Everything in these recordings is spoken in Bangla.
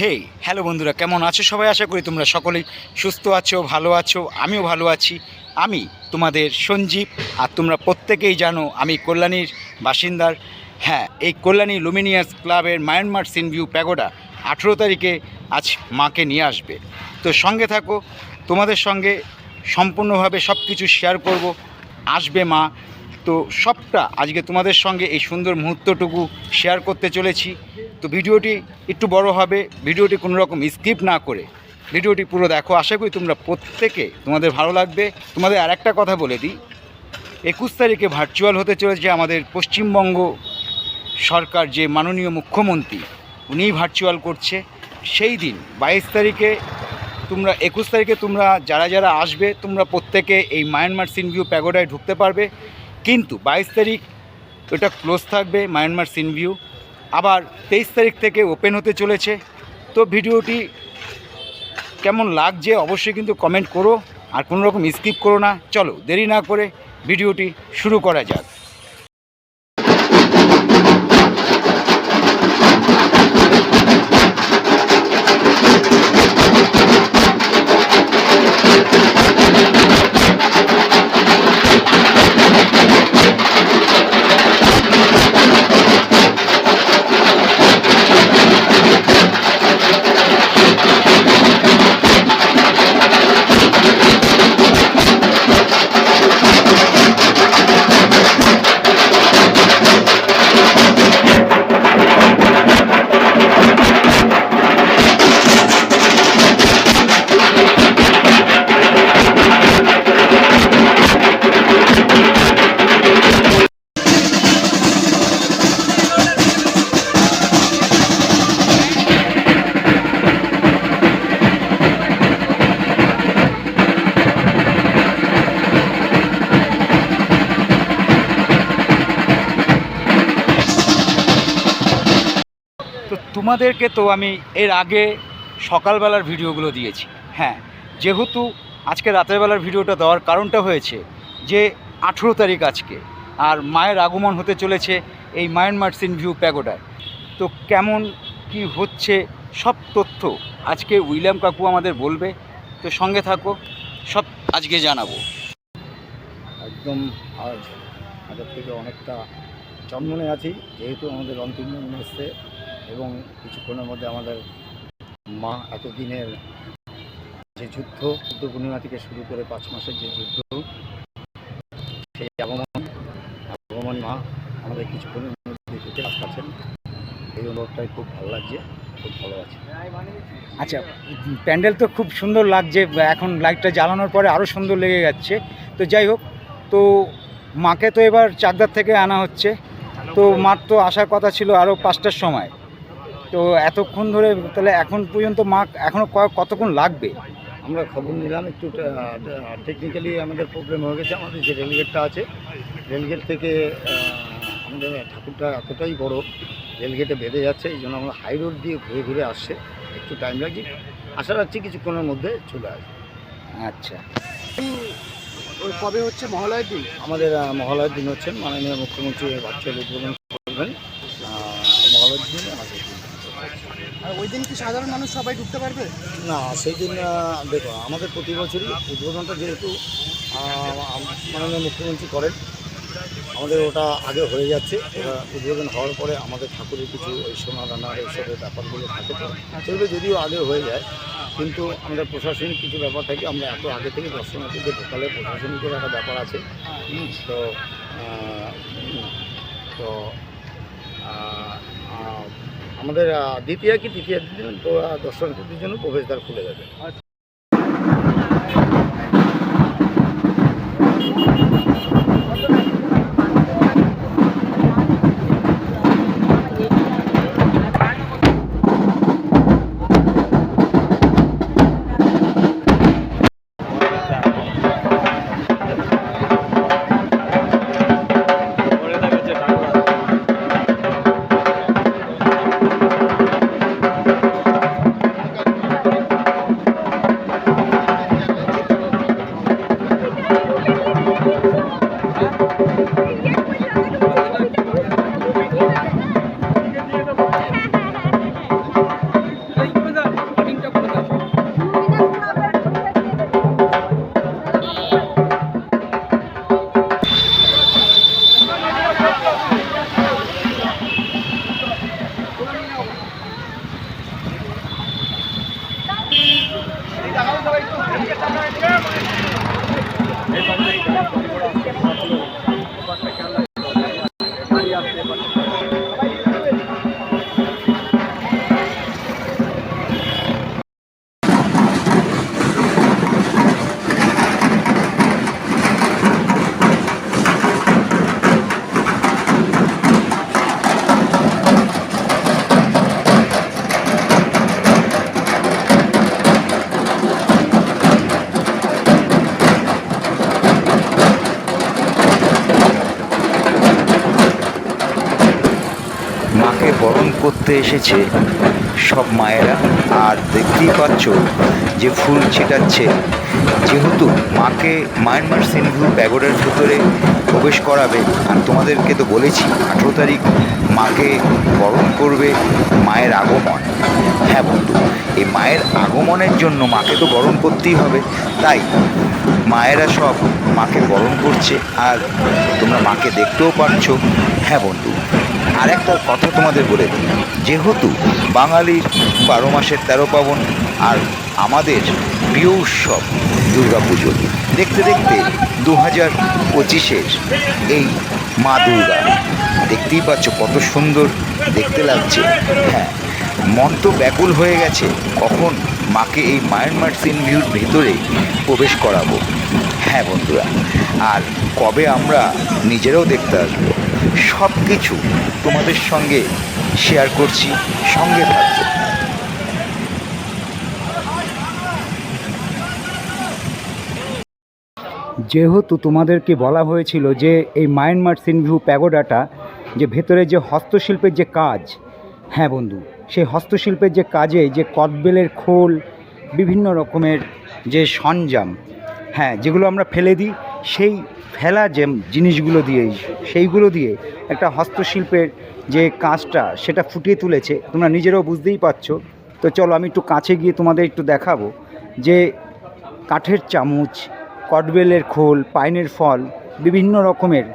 হেই হ্যালো বন্ধুরা, কেমন আছো? সবাই আশা করি তোমরা সকলেই সুস্থ আছো, ভালো আছো, আমিও ভালো আছি। আমি তোমাদের সঞ্জীব, আর তোমরা প্রত্যেকেই জানো আমি কল্যাণীর বাসিন্দার। হ্যাঁ এই কল্যাণী লুমিনিয়াস ক্লাবের মায়ানমার সিনভিউ প্যাগোডা আঠেরো তারিখে আজ মাকে নিয়ে আসবে। তো সঙ্গে থাকো, তোমাদের সঙ্গে সম্পূর্ণভাবে সব কিছু শেয়ার করব। আসবে মা। তো সবটা আজকে তোমাদের সঙ্গে এই সুন্দর মুহূর্তটুকু শেয়ার করতে চলেছি। তো ভিডিওটি একটু বড় হবে, ভিডিওটি কোনো রকম স্কিপ না করে ভিডিওটি পুরো দেখো। আশা করি তোমরা প্রত্যেকে তোমাদের ভালো লাগবে। তোমাদের আর একটা কথা বলে দিই, একুশ তারিখে ভার্চুয়াল হতে চলেছে আমাদের পশ্চিমবঙ্গ সরকার যে মাননীয় মুখ্যমন্ত্রী, উনিই ভার্চুয়াল করছে। সেই দিন, বাইশ তারিখে তোমরা, একুশ তারিখে তোমরা, যারা যারা আসবে, তোমরা প্রত্যেকে এই মায়ানমার সিনভিউ প্যাগোডায় ঢুকতে পারবে। কিন্তু বাইশ তারিখ ওটা ক্লোজ থাকবে মায়ানমার সিনভিউ আবার তেইশ তারিখ থেকে ওপেন হতে চলেছে। তো ভিডিওটি কেমন লাগছে অবশ্যই কিন্তু কমেন্ট করো আর কোনো রকম স্কিপ করো না। চলো দেরি না করে ভিডিওটি শুরু করা যাক। তো তোমাদেরকে তো আমি এর আগে সকালবেলার ভিডিওগুলো দিয়েছি। হ্যাঁ যেহেতু আজকে রাতের বেলার ভিডিওটা দেওয়ার কারণটা হয়েছে যে আঠেরো তারিখ আজকে আর মায়ের আগমন হতে চলেছে এই মায়ানমার সিন ভিউ প্যাগোডায়। তো কেমন কি হচ্ছে সব তথ্য আজকে উইলিয়াম কাকু আমাদের বলবে। তো সঙ্গে থাকো, সব আজকে জানাব। একদম আজ আগের থেকে অনেকটা চন্মনে আছি, যেহেতু আমাদের অন্তিম দিন এসছে। এবং কিছুক্ষণের মধ্যে আমাদের মা এতদিনের যে যুদ্ধ যুদ্ধ পূর্ণিমা থেকে শুরু করে পাঁচ মাসের যে যুদ্ধ, সেই আগমন আগমন মা আমাদের কিছুক্ষণের মধ্যে যেতে আসতেছেন এই অনুভবটাই খুব ভালো লাগছে, খুব ভালো আছে আচ্ছা প্যান্ডেল তো খুব সুন্দর লাগছে, এখন লাইটটা জ্বালানোর পরে আরও সুন্দর লেগে যাচ্ছে। তো যাই হোক, তো মাকে তো এবার চাকদার থেকে আনা হচ্ছে। তো মার তো আসার কথা ছিল আরও পাঁচটার সময়। তো এতক্ষণ ধরে তাহলে এখন পর্যন্ত মা এখনও কতক্ষণ লাগবে? আমরা খবর নিলাম একটু টেকনিক্যালি আমাদের প্রবলেম হয়ে গেছে আমাদের যে রেলগেটটা আছে রেলগেট থেকে আমাদের ঠাকুরটা এতটাই বড় রেলগেটে বেঁধে যাচ্ছে এই জন্য আমরা হাই রোড দিয়ে ঘুরে ঘুরে আসছে একটু টাইম লাগছে আশা রাখছি কিছুক্ষণের মধ্যে চলে আসবে। আচ্ছা। ওই কবে হচ্ছে মহালয়ের দিন? আমাদের মহালয়ের দিন হচ্ছেন মাননীয় মুখ্যমন্ত্রী ভার্চুয়াল উদ্বোধন করবেন। মহালয়ের দিন ওই দিন কি সাধারণ মানুষ সবাই ঢুকতে পারবে? না, সেই আমাদের উদ্বোধনটা যেহেতু মুখ্যমন্ত্রী করেন, আমাদের ওটা আগে হয়ে যাচ্ছে, ওটা উদ্বোধন হওয়ার পরে আমাদের ঠাকুরের কিছু ওই সোনা দানা এইসবের ব্যাপারগুলো থাকে তো, সেগুলো যদিও আগে হয়ে যায়, কিন্তু আমাদের প্রশাসনিক কিছু ব্যাপার থাকে, আমরা এত আগে থেকে দর্শনার্থীদের ঢোকালে প্রশাসনিকের একটা ব্যাপার আছে, তো তো আমাদের দ্বিতীয় কি তৃতীয় দিন দর্শনার্থীদের জন্য প্রবেশদ্বার খুলে যাবে। gracias. মাকে বরণ করতে এসেছে সব মায়েরা। আর দেখতেই পাচ্ছ যে ফুল ছিটাচ্ছে। যেহেতু মাকে মায়ানমার সিন্ধু প্যাগোডার ভিতরে প্রবেশ করাবে আর তোমাদেরকে তো বলেছি, আঠেরো তারিখ মাকে বরণ করবে মায়ের আগমন। হ্যাঁ বন্ধু, এই মায়ের আগমনের জন্য মাকে তো বরণ করতেই হবে। তাই মায়েরা সব মাকে বরণ করছে, আর তোমরা মাকে দেখতেও পাচ্ছ হ্যাঁ বন্ধু। আর একটা কথা তোমাদের বলে দিই। যেহেতু বাঙালির বারো মাসের তেরো পাবন আর আমাদের প্রিয় উৎসব পুজো, দেখতে দেখতে দু হাজার পঁচিশের এই মা দুর্গা, দেখতেই পাচ্ছ কত সুন্দর দেখতে লাগছে। হ্যাঁ মন তো ব্যাকুল হয়ে গেছে, কখন মাকে এই মায়ানমার সিন ভিউর ভেতরে প্রবেশ করাবো। হ্যাঁ বন্ধুরা, আর কবে আমরা নিজেরাও দেখতে আসব? সব কিছু তোমাদের সঙ্গে শেয়ার করছি, সঙ্গে থাকব যেহেতু তোমাদেরকে বলা হয়েছিল যে এই মায়ানমার সিনভিউ প্যাগোডাটা, যে ভেতরে যে হস্তশিল্পের যে কাজ হ্যাঁ বন্ধু, সেই হস্তশিল্পের যে কাজে যে কদবেলের খোল, বিভিন্ন রকমের যে সরঞ্জাম হ্যাঁ যেগুলো আমরা ফেলে দিই, সেই ফেলা যে জিনিসগুলো দিয়ে, সেইগুলো দিয়ে একটা হস্তশিল্পের যে কাজটা সেটা ফুটিয়ে তুলেছে, তোমরা নিজেরাও বুঝতেই পারছ। তো চলো আমি একটু কাছে গিয়ে তোমাদের একটু দেখাবো যে কাঠের চামচ, কটবেলের খোল, পাইনের ফল, বিভিন্ন রকমের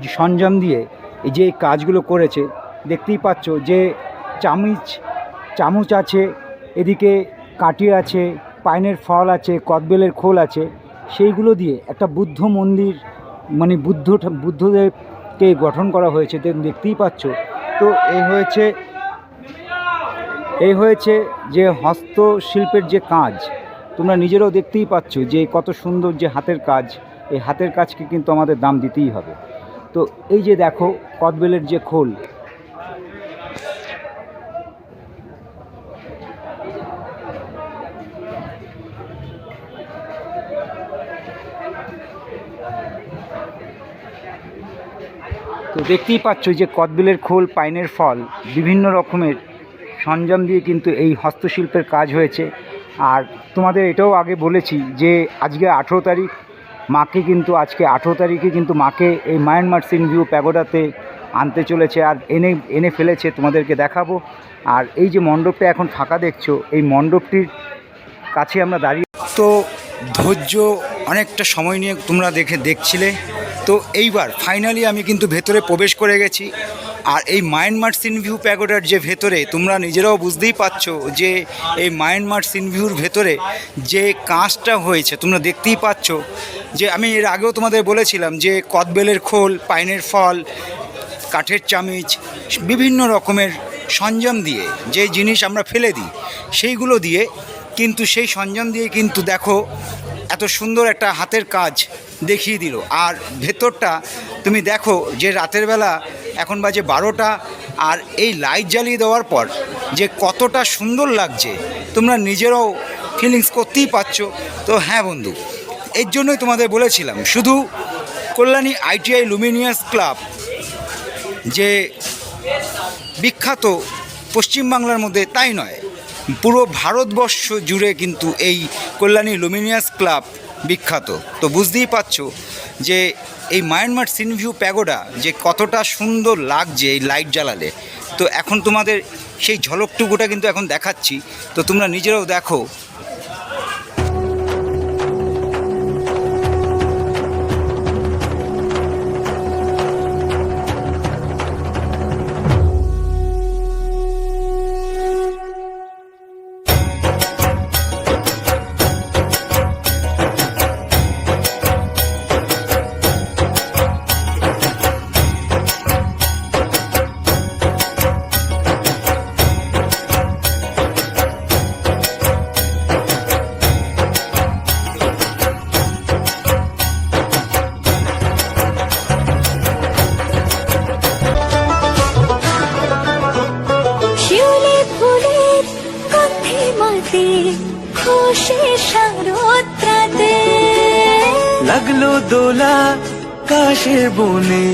যে সরঞ্জাম দিয়ে এই যে কাজগুলো করেছে, দেখতেই পাচ্ছ যে চামচ চামচ আছে, এদিকে কাঠি আছে, পাইনের ফল আছে কদবেলের খোল আছে। সেইগুলো দিয়ে একটা বুদ্ধ মন্দির মানে বুদ্ধ বুদ্ধদেবকে গঠন করা হয়েছে দেখ- দেখতেই পাচ্ছ। তো এই হয়েছে এই হয়েছে যে হস্তশিল্পের যে কাজ, তোমরা নিজেরাও দেখতেই পাচ্ছ যে কত সুন্দর যে হাতের কাজ, এই হাতের কাজকে কিন্তু আমাদের দাম দিতেই হবে। তো এই যে দেখো, কদবেলের যে খোল দেখতেই পাচ্ছ যে কদবিলের খোল, পাইনের ফল, বিভিন্ন রকমের সরঞ্জাম দিয়ে কিন্তু এই হস্তশিল্পের কাজ হয়েছে। আর তোমাদের এটাও আগে বলেছি যে আজকে আঠেরো তারিখ, মাকে কিন্তু আজকে আঠেরো তারিখে কিন্তু মাকে এই মায়ানমার সিন ভিউ প্যাগোডাতে আনতে চলেছে আর এনে এনে ফেলেছে, তোমাদেরকে দেখাবো। আর এই যে মণ্ডপটা এখন ফাঁকা দেখছ, এই মণ্ডপটির কাছে আমরা দাঁড়িয়ে তো ধৈর্য অনেকটা সময় নিয়ে তোমরা দেখে, দেখছিলে। তো এইবার ফাইনালি আমি কিন্তু ভেতরে প্রবেশ করে গেছি। আর এই মায়ানমার সিনভিউ প্যাগোডার যে ভেতরে, তোমরা নিজেরাও বুঝতেই পারছ যে এই মায়ানমার সিনভিউর ভেতরে যে কাজটা হয়েছে, তোমরা দেখতেই পাচ্ছ যে আমি এর আগেও তোমাদের বলেছিলাম যে কদবেলের খোল, পাইনের ফল, কাঠের চামিচ, বিভিন্ন রকমের সরঞ্জাম দিয়ে যে জিনিস আমরা ফেলে দিই, সেইগুলো দিয়ে কিন্তু সেই সরঞ্জাম দিয়ে কিন্তু দেখো এত সুন্দর একটা হাতের কাজ দেখিয়ে দিল। আর ভেতরটা তুমি দেখো যে রাতের বেলা এখন বাজে বারোটা, আর এই লাইট জ্বালিয়ে দেওয়ার পর যে কতটা সুন্দর লাগছে, তোমরা নিজেরাও ফিলিংস করতেই পারছ। তো হ্যাঁ বন্ধু, এর জন্যই তোমাদের বলেছিলাম, শুধু কল্যাণী আইটিআই লুমিনিয়াস ক্লাব যে বিখ্যাত পশ্চিমবাংলার মধ্যে তাই নয় পুরো ভারতবর্ষ জুড়ে কিন্তু এই কল্যাণী লুমিনিয়াস ক্লাব বিখ্যাত। তো বুঝতেই পারছ যে এই মায়ানমার সিনভিউ প্যাগোডা যে কতটা সুন্দর লাগছে এই লাইট জ্বালালে। তো এখন তোমাদের সেই ঝলকটুকুটা কিন্তু এখন দেখাচ্ছি। তো তোমরা নিজেরাও দেখো কাশের বনে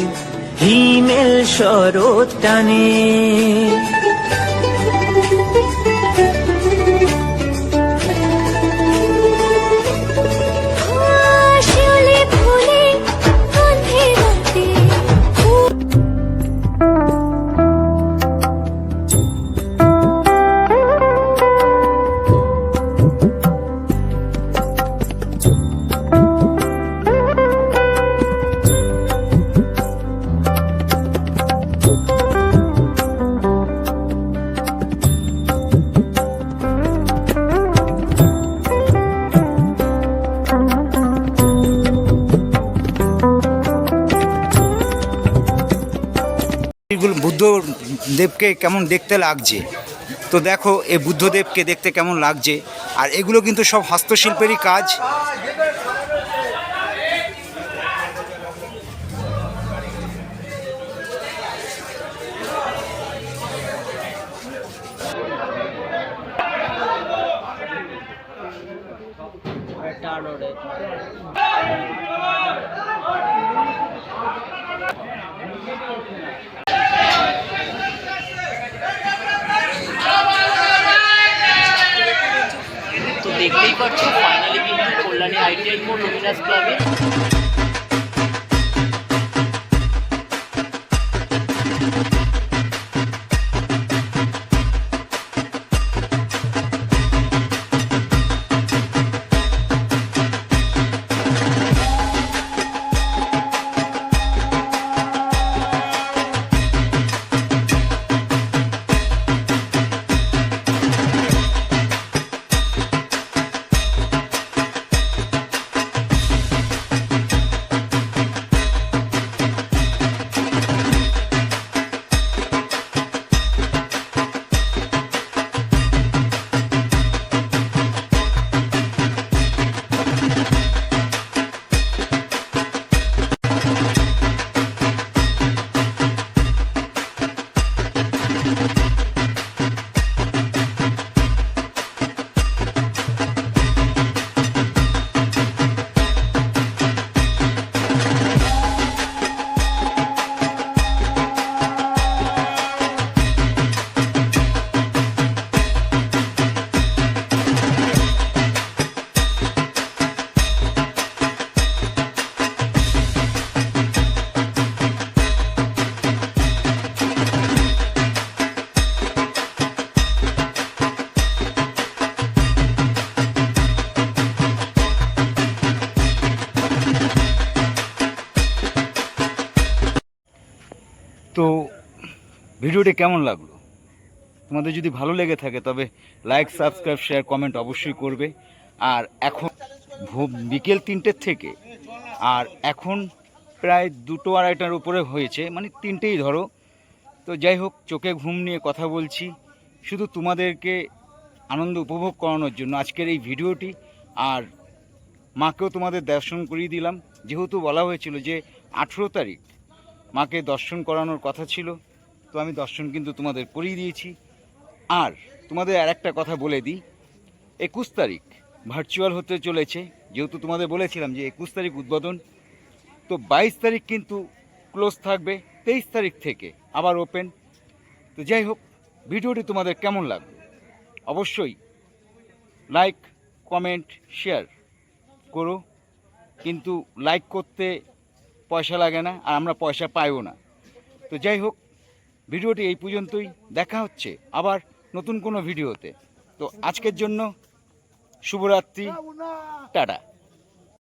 হিমেল শরৎ টানে। বুদ্ধদেবকে কেমন দেখতে লাগছে? তো দেখো এই বুদ্ধদেবকে দেখতে কেমন লাগছে? আর এগুলো কিন্তু সব হস্তশিল্পেরই কাজ। দেখতেই পাচ্ছ ফাইনালি কিন্তু কল্যাণী আইটিআই মোড় লুমিনাস ক্লাবে ভিডিওটি কেমন লাগল? তোমাদের যদি ভালো লেগে থাকে, তবে লাইক সাবস্ক্রাইব শেয়ার কমেন্ট অবশ্যই করবে। আর এখন বিকেল তিনটের থেকে, আর এখন প্রায় দুটো আড়াইটার উপরে হয়েছে মানে তিনটেই ধরো। তো যাই হোক, চোখে ঘুম নিয়ে কথা বলছি। শুধু তোমাদেরকে আনন্দ উপভোগ করানোর জন্য আজকের এই ভিডিওটি, আর মাকেও তোমাদের দর্শন করিয়ে দিলাম। যেহেতু বলা হয়েছিল যে আঠেরো তারিখ, মাকে দর্শন করানোর কথা ছিল। তো আমি দর্শন কিন্তু তোমাদের করিয়ে দিয়েছি। আর তোমাদের আর একটা কথা বলে দিই, একুশ তারিখ ভার্চুয়াল হতে চলেছে। যেহেতু তোমাদের বলেছিলাম যে একুশ তারিখ উদ্বোধন, তো বাইশ তারিখ কিন্তু ক্লোজ থাকবে, তেইশ তারিখ থেকে আবার ওপেন তো যাই হোক, ভিডিওটি তোমাদের কেমন লাগবে অবশ্যই লাইক কমেন্ট শেয়ার করো। কিন্তু লাইক করতে পয়সা লাগে না, আর আমরা পয়সা পাইও না। তো যাই হোক ভিডিওটি এই পর্যন্তই। দেখা হচ্ছে আবার নতুন কোনো ভিডিওতে। তো আজকের জন্য শুভরাত্রি। টাটা।